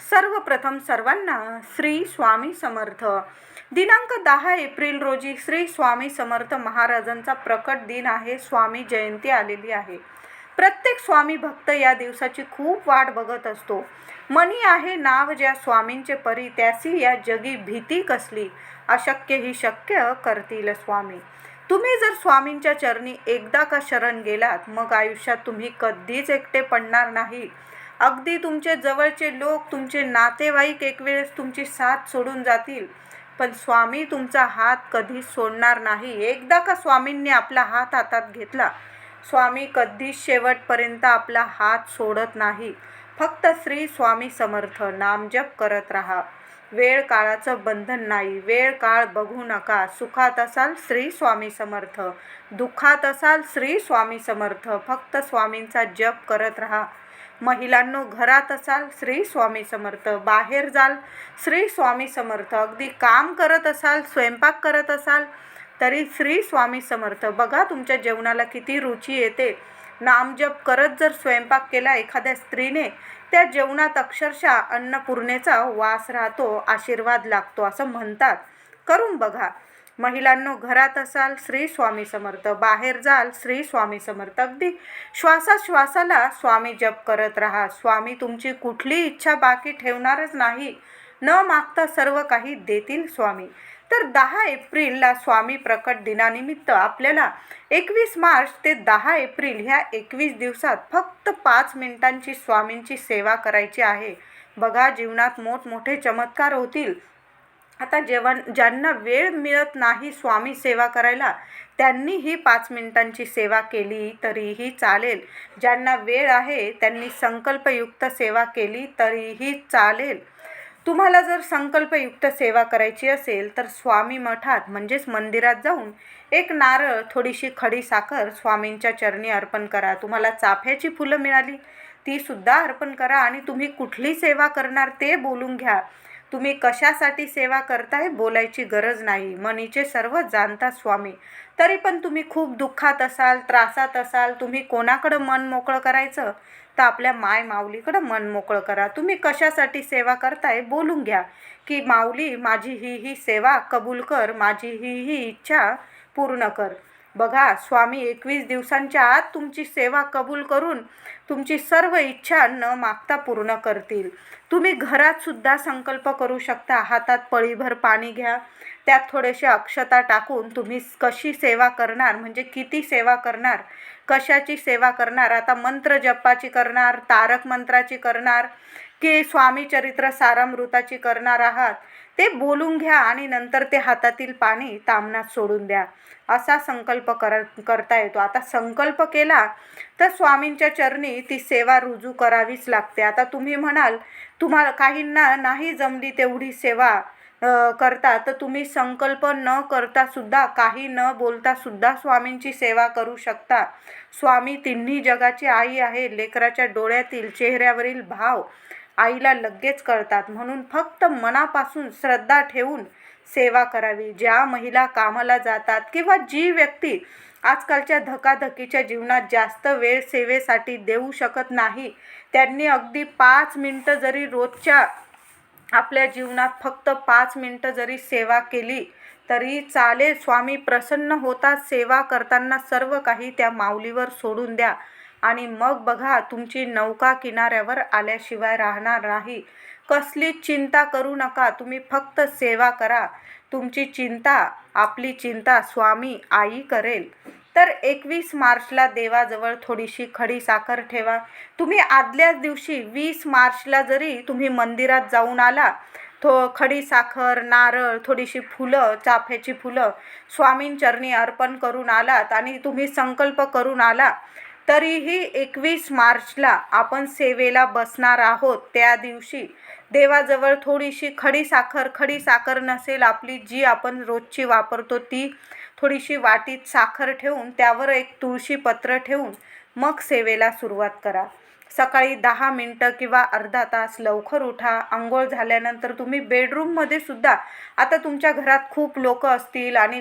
सर्वप्रथम सर्वांना श्री स्वामी समर्थ. दिनांक दहा एप्रिल रोजी श्री स्वामी समर्थ महाराजांचा प्रकट दिन आहे स्वामी जयंती आलेली आहे. प्रत्येक स्वामी भक्त या दिवसाची खूप वाट बघत असतो. मनी आहे नाव ज्या स्वामींचे परी त्यासी या जगी भीती कसली? अशक्य ही शक्य करतील स्वामी. तुम्ही जर स्वामींच्या चरणी एकदा का शरण गेलात मग आयुष्यात तुम्ही कधीच एकटे पडणार नाही. अगदी तुमचे जवळचे लोक तुमचे नातेवाईक एक वेळेस तुमची साथ सोडून जातील. पण स्वामी तुमचा हात कधीच सोडणार नाही. एकदा का स्वामींनी आपला हात हातात घेतला? स्वामी कधीच शेवटपर्यंत आपला हात सोडत नाही. फक्त श्री स्वामी समर्थ नामजप करत राहा. वेळ काळाचं बंधन नाही. वेळ काळ बघू नका. सुखात असाल श्री स्वामी समर्थ. दुःखात असाल श्री स्वामी समर्थ. फक्त स्वामींचा जप करत राहा. महिलांनो घरात असाल श्री स्वामी समर्थ बाहेर जाल श्री स्वामी समर्थ अगदी काम करत असाल स्वयंपाक करत असाल तरी श्री स्वामी समर्थ. बघा तुमच्या जेवणाला किती रुची येते. नामजप करत जर स्वयंपाक केला एखाद्या स्त्रीने त्या जेवणात अक्षरशः अन्नपूर्णेचा वास राहतो आशीर्वाद लागतो असं म्हणतात. करून बघा. महिलांनो घरात असाल श्री स्वामी समर्थ बाहेर जाल श्री स्वामी समर्थ. अगदी श्वासाश्वासाला स्वामी जप करत राहा. स्वामी तुमची कुठली इच्छा बाकी ठेवणारच नाही. न मागता सर्व काही देतील स्वामी. तर दहा एप्रिलला स्वामी प्रकट दिनानिमित्त आपल्याला एकवीस मार्च ते दहा एप्रिल ह्या एकवीस दिवसात फक्त पाच मिनिटांची स्वामींची सेवा करायची आहे. बघा जीवनात मोठमोठे चमत्कार होतील. आता जेव्हा ज्यांना वेळ मिळत नाही स्वामी सेवा करायला त्यांनी ही पाच मिनिटांची सेवा केली तरीही चालेल. ज्यांना वेळ आहे त्यांनी संकल्पयुक्त सेवा केली तरीही चालेल. तुम्हाला जर संकल्पयुक्त सेवा करायची असेल तर स्वामी मठात म्हणजेच मंदिरात जाऊन एक नारळ थोडीशी खडी साखर स्वामींच्या चरणी अर्पण करा. तुम्हाला चाफ्याची फुलं मिळाली ती सुद्धा अर्पण करा आणि तुम्ही कुठली सेवा करणार ते बोलून घ्या. तुम्ही कशासाठी सेवा करताय बोलायची गरज नाही. मनीचे सर्व जाणता स्वामी. तरी पण तुम्ही खूप दुःखात असाल त्रासात असाल तुम्ही कोणाकडं मन मोकळं करायचं? तर आपल्या माय माऊलीकडं मन मोकळं करा. तुम्ही कशासाठी सेवा करताय बोलून घ्या. की माऊली माझी ही ही सेवा कबूल कर माझी ही ही इच्छा पूर्ण कर. बघा स्वामी एकवीस दिवसांच्या आत तुमची सेवा कबूल करून तुमची सर्व इच्छा न मागता पूर्ण करतील. तुम्ही घरात सुद्धा संकल्प करू शकता. हातात पळीभर पाणी घ्या. त्यात थोडेसे अक्षता टाकून तुम्ही कशी सेवा करणार म्हणजे किती सेवा करणार कशाची सेवा करणार? आता मंत्र जपाची करणार तारक मंत्राची करणार की स्वामी चरित्र सारामृताची करणार आहात ते बोलून घ्या आणि नंतर ते हातातील पाणी तामनात सोडून द्या. असा संकल्प कर करता येतो. आता संकल्प केला तर स्वामींच्या चरणी ती सेवा रुजू करावीच लागते. आता तुम्ही म्हणाल तुम्हाला काहींना नाही जमली तेवढी सेवा करता तर तुम्ही संकल्प न करता सुद्धा काही न बोलता सुद्धा स्वामींची सेवा करू शकता. स्वामी तिन्ही जगाची आई आहे. लेकराच्या डोळ्यातील चेहऱ्यावरील भाव आईला लगेच कळतात. म्हणून फक्त मनापासून श्रद्धा ठेवून सेवा करावी. ज्या महिला कामाला जातात किंवा जी व्यक्ती आजकालच्या धकाधकीच्या जीवनात जास्त वेळ सेवेसाठी देऊ शकत नाही त्यांनी अगदी पाच मिनटं जरी रोजच्या आपल्या जीवनात फक्त पाच मिनटं जरी सेवा केली तरी चालेल. स्वामी प्रसन्न होतात. सेवा करताना सर्व काही त्या माऊलीवर सोडून द्या. आणि मग बघा तुमची नौका किनाऱ्यावर आल्याशिवाय राहणार नाही. कसलीच चिंता करू नका तुम्ही फक्त सेवा करा. तुमची चिंता आपली चिंता स्वामी आई करेल. तर एकवीस मार्चला देवाजवळ थोडीशी खडी साखर ठेवा. तुम्ही आदल्याच दिवशी वीस मार्चला जरी तुम्ही मंदिरात जाऊन आला थो खडी साखर नारळ थोडीशी फुलं चाफ्याची फुलं स्वामींचरणी अर्पण करून आलात आणि तुम्ही संकल्प करून आला तरीही एकवीस मार्चला आपण सेवेला बसणार आहोत. त्या दिवशी देवाजवळ थोडीशी खडी साखर खडी साखर नसेल आपली जी आपण रोजची वापरतो ती थोडीशी वाटीत साखर ठेवून त्यावर एक तुळशी पत्र ठेवून मग सेवेला सुरुवात करा. सकाळी दहा मिनटं किंवा अर्धा तास लवकर उठा. आंघोळ झाल्यानंतर तुम्ही बेडरूममध्ये सुद्धा आता तुमच्या घरात खूप लोक असतील आणि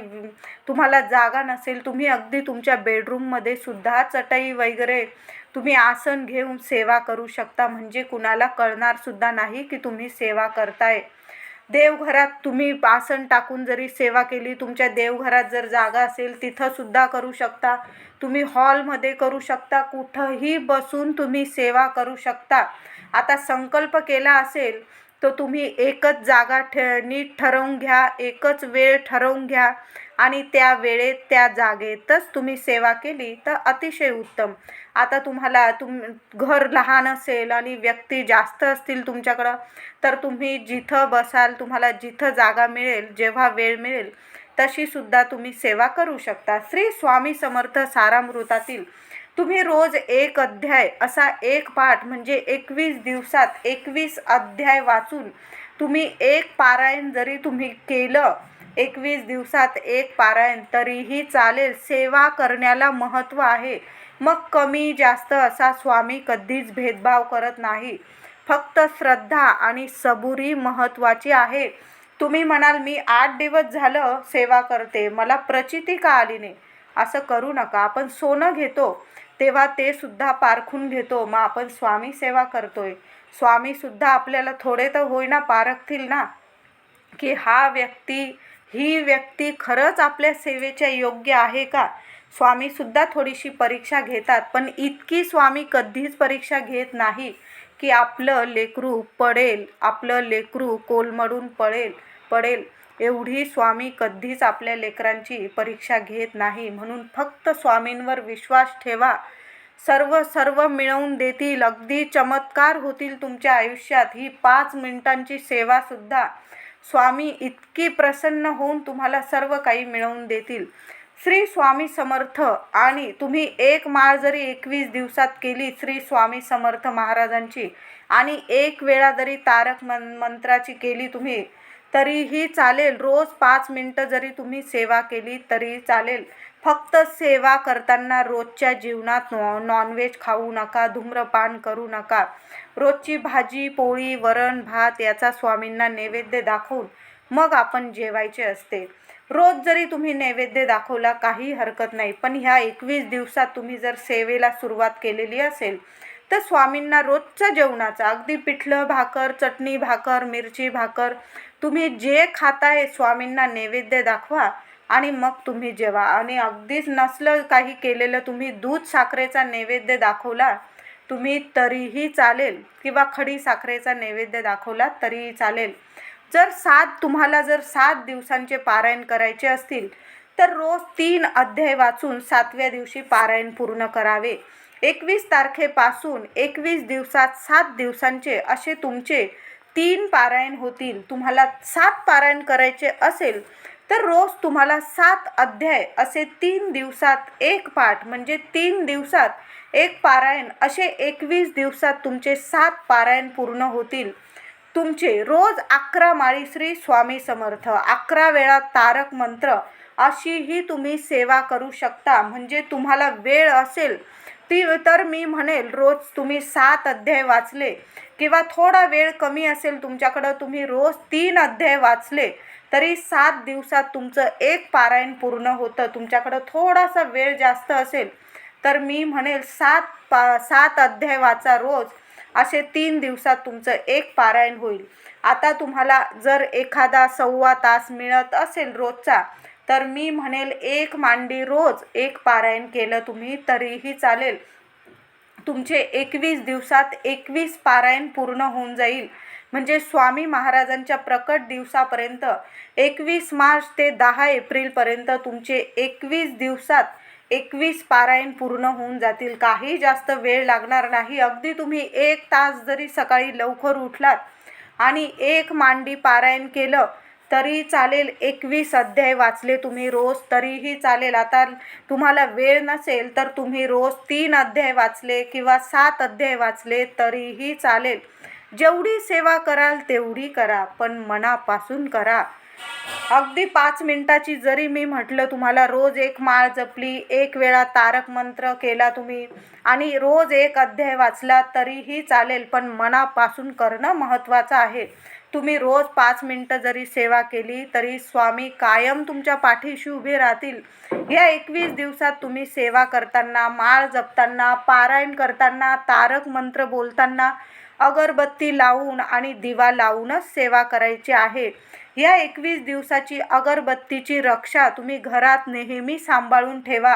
तुम्हाला जागा नसेल तुम्ही अगदी तुमच्या बेडरूममध्ये सुद्धा चटई वगैरे तुम्ही आसन घेऊन सेवा करू शकता. म्हणजे कुणाला कळणारसुद्धा नाही की तुम्ही सेवा करताय. देवघरात तुम्ही आसन टाकून जरी सेवा केली तुमच्या देवघरात जर जागा असेल तिथं सुद्धा करू शकता. तुम्ही हॉलमध्ये करू शकता कुठंही बसून तुम्ही सेवा करू शकता. आता संकल्प केला असेल तर तुम्ही एकच जागा ठे नीट ठरवून घ्या एकच वेळ ठरवून घ्या. आणि त्या वेळेत त्या जागेतच तुम्ही सेवा केली तर अतिशय उत्तम. आता तुम्हाला तुम घर लहान असेल आणि व्यक्ती जास्त असतील तुमच्याकडं तर तुम्ही जिथं बसाल तुम्हाला जिथं जागा मिळेल जेव्हा वेळ मिळेल तशीसुद्धा तुम्ही सेवा करू शकता. श्री स्वामी समर्थ सारामृतातील तुम्ही रोज एक अध्याय असा एक पाठ म्हणजे एकवीस दिवसात एकवीस अध्याय वाचून तुम्ही एक पारायण जरी तुम्ही केलं एकवीस दिवसात एक पारायण तरीही चालेल. सेवा करण्याला महत्त्व आहे. मग कमी जास्त असा स्वामी कधीच भेदभाव करत नाही. फक्त श्रद्धा आणि सबुरी महत्त्वाची आहे. तुम्ही म्हणाल मी आठ दिवस झालं सेवा करते मला प्रचिती का आली नाही? असं करू नका. आपण सोनं घेतो. तेव्हा ते सुद्धा पारखून घेतो. मग आपण स्वामी सेवा करतोय. स्वामीसुद्धा आपल्याला थोडे तर होईना पारखतील ना? की हा व्यक्ती ही व्यक्ती खरंच आपल्या सेवेच्या योग्य आहे का? स्वामीसुद्धा थोडीशी परीक्षा घेतात. पण इतकी स्वामी कधीच परीक्षा घेत नाही की आपलं लेकरू पडेल. आपलं लेकरू कोलमडून पडेल पडेल. एवढी स्वामी कधीच आपल्या लेकरांची परीक्षा घेत नाही. म्हणून फक्त स्वामींवर विश्वास ठेवा. सर्व सर्व मिळवून देतील. अगदी चमत्कार होतील तुमच्या आयुष्यात. ही पाच मिनिटांची सेवासुद्धा स्वामी इतकी प्रसन्न होऊन तुम्हाला सर्व काही मिळवून देतील. श्री स्वामी समर्थ आणि तुम्ही एक माळ जरी एकवीस दिवसात केली श्री स्वामी समर्थ महाराजांची आणि एक वेळा जरी तारक मन मंत्राची केली तुम्ही तरीही चालेल. रोज पाच मिनटं जरी तुम्ही सेवा केली तरी चालेल. फक्त सेवा करताना रोजच्या जीवनात नॉ नॉनव्हेज खाऊ नका धूम्रपान करू नका. रोजची भाजी पोळी वरण भात याचा स्वामींना नैवेद्य दाखवून मग आपण जेवायचे असते. रोज जरी तुम्ही नैवेद्य दाखवला काही हरकत नाही पण ह्या एकवीस दिवसात तुम्ही जर सेवेला सुरुवात केलेली असेल तर स्वामींना रोजचं जेवणाचा अगदी पिठलं भाकर चटणी भाकर मिरची भाकर तुम्ही जे खाताय स्वामींना नैवेद्य दाखवा आणि मग तुम्ही जेवा. आणि अगदीच नसलं काही केलेलं तुम्ही दूध साखरेचा नैवेद्य दाखवला तुम्ही तरीही चालेल. किंवा खडी साखरेचा नैवेद्य दाखवला तरीही चालेल. जर सात तुम्हाला जर सात दिवसांचे पारायण करायचे असतील तर रोज तीन अध्याय वाचून सातव्या दिवशी पारायण पूर्ण करावे. एकवीस तारखेपासून एकवीस दिवसात सात दिवसांचे असे तुमचे तीन पारायण होतील. तुम्हाला सात पारायण करायचे असेल तर रोज तुम्हाला सात अध्याय असे तीन दिवसात एक पाठ म्हणजे तीन दिवसात एक पारायण असे एकवीस दिवसात तुमचे सात पारायण पूर्ण होतील. तुमचे रोज अकरा माळी श्री स्वामी समर्थ अकरा वेळा तारक मंत्र अशीही तुम्ही सेवा करू शकता. म्हणजे तुम्हाला वेळ असेल ती तर मी म्हणेल रोज तुम्ही सात अध्याय वाचले किंवा थोडा वेळ कमी असेल तुमच्याकडं तुम्ही रोज तीन अध्याय वाचले तरी सात दिवसात तुमचं एक पारायण पूर्ण होतं. तुमच्याकडं थोडासा वेळ जास्त असेल तर मी म्हणेल सात पा सात अध्याय वाचा रोज. असे तीन दिवसात तुमचं एक पारायण होईल. आता तुम्हाला जर एखादा सव्वा तास मिळत असेल रोजचा तर मी म्हणेल एक मांडी रोज एक पारायण केलं तुम्ही तरीही चालेल. तुमचे एकवीस दिवसात एकवीस पारायण पूर्ण होऊन जाईल. म्हणजे स्वामी महाराजांच्या प्रकट दिवसापर्यंत एकवीस मार्च ते दहा एप्रिलपर्यंत तुमचे एकवीस दिवसात एकवीस पारायण पूर्ण होऊन जातील. काही जास्त वेळ लागणार नाही. अगदी तुम्ही एक तास जरी सकाळी लवकर उठलात आणि एक मांडी पारायण केलं तरी चालेल एकवीस अध्याय वाचले तुम्ही रोज तरीही चालेल. आता तुम्हाला वेळ नसेल तर तुम्ही रोज तीन अध्याय वाचले किंवा सात अध्याय वाचले तरीही चालेल. जेवढी सेवा कराल तेवढी करा पण मनापासून करा. अगदी पाच मिनिटाची जरी मी म्हटलं तुम्हाला रोज एक माळ जपली एक वेळा तारक मंत्र केला तुम्ही आणि रोज एक अध्याय वाचला तरीही चालेल पण मनापासून करणं महत्त्वाचं आहे. तुम्ही रोज पाच मिनटं जरी सेवा केली तरी स्वामी कायम तुमच्या पाठीशी उभे राहतील. या एकवीस दिवसात तुम्ही सेवा करताना माळ जपताना पारायण करताना तारक मंत्र बोलताना अगरबत्ती लावून आणि दिवा लावूनच सेवा करायची आहे. या एकवीस दिवसाची अगरबत्तीची रक्षा तुम्ही घरात नेहमी सांभाळून ठेवा.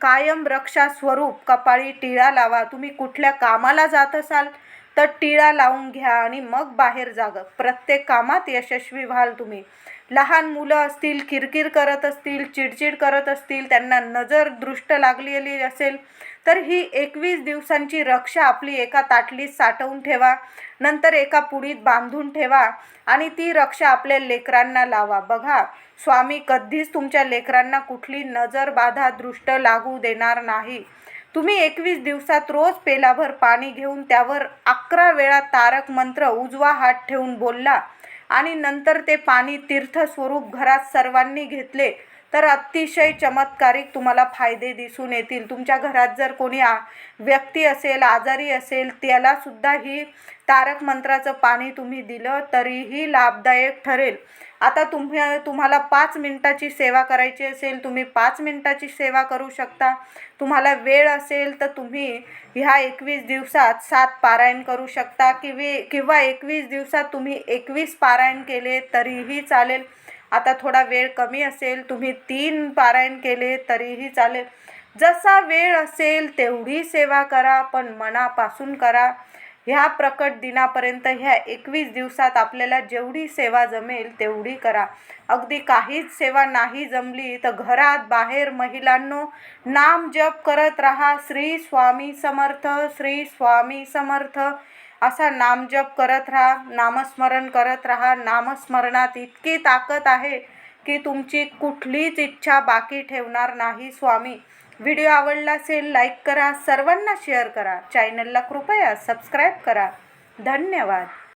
कायम रक्षा स्वरूप कपाळी टिळा लावा. तुम्ही कुठल्या कामाला जात असाल तर टिळा लावून घ्या आणि मग बाहेर जाग. प्रत्येक कामात यशस्वी व्हाल तुम्ही. लहान मुलं असतील किरकिर करत असतील चिडचिड करत असतील त्यांना नजर दृष्ट लागलेली असेल तर ही एकवीस दिवसांची रक्षा आपली एका ताटलीत साठवून ठेवा नंतर एका पुडीत बांधून ठेवा आणि ती रक्षा आपल्या लेकरांना लावा. बघा स्वामी कधीच तुमच्या लेकरांना कुठली नजर बाधा दृष्ट लागू देणार नाही. तुम्ही एकवीस दिवसात रोज पेलाभर पाणी घेऊन त्यावर अकरा वेळा तारक मंत्र उजवा हात ठेवून बोलला आणि नंतर ते पाणी तीर्थस्वरूप घरात सर्वांनी घेतले. तर अतिशय चमत्कारिक तुम्हाला फायदे दिसून येतील. तुमच्या घरात जर कोणी आ व्यक्ती असेल आजारी असेल त्यालासुद्धा ही तारक मंत्राचं पाणी तुम्ही दिलं तरीही लाभदायक ठरेल. आता तुम्ही तुम्हाला पाच मिनटाची सेवा करायची असेल तुम्ही पाच मिनटाची सेवा करू शकता. तुम्हाला वेळ असेल तर तुम्ही ह्या एकवीस दिवसात सात पारायण करू शकता. किवी किंवा एकवीस दिवसात तुम्ही एकवीस पारायण केले तरीही चालेल. आता थोडा वेळ कमी असेल तुम्ही तीन पारायण केले तरीही चालेल. जसा वेळ असेल तेवढी सेवा करा पण मनापासून करा. ह्या प्रकट दिनापर्यंत ह्या एकवीस दिवसात आपल्याला जेवढी सेवा जमेल तेवढी करा. अगदी काहीच सेवा नाही जमली तर घरात बाहेर महिलांनो नाम जप करत राहा. श्री स्वामी समर्थ श्री स्वामी समर्थ. असा नामजप करत राहा नामस्मरण करत राहा. नामस्मरणात इतकी ताकद आहे की तुमची कुठलीच इच्छा बाकी ठेवणार नाही स्वामी. व्हिडिओ आवडला असेल लाईक करा. सर्वांना शेअर करा. चॅनलला कृपया सबस्क्राईब करा. धन्यवाद.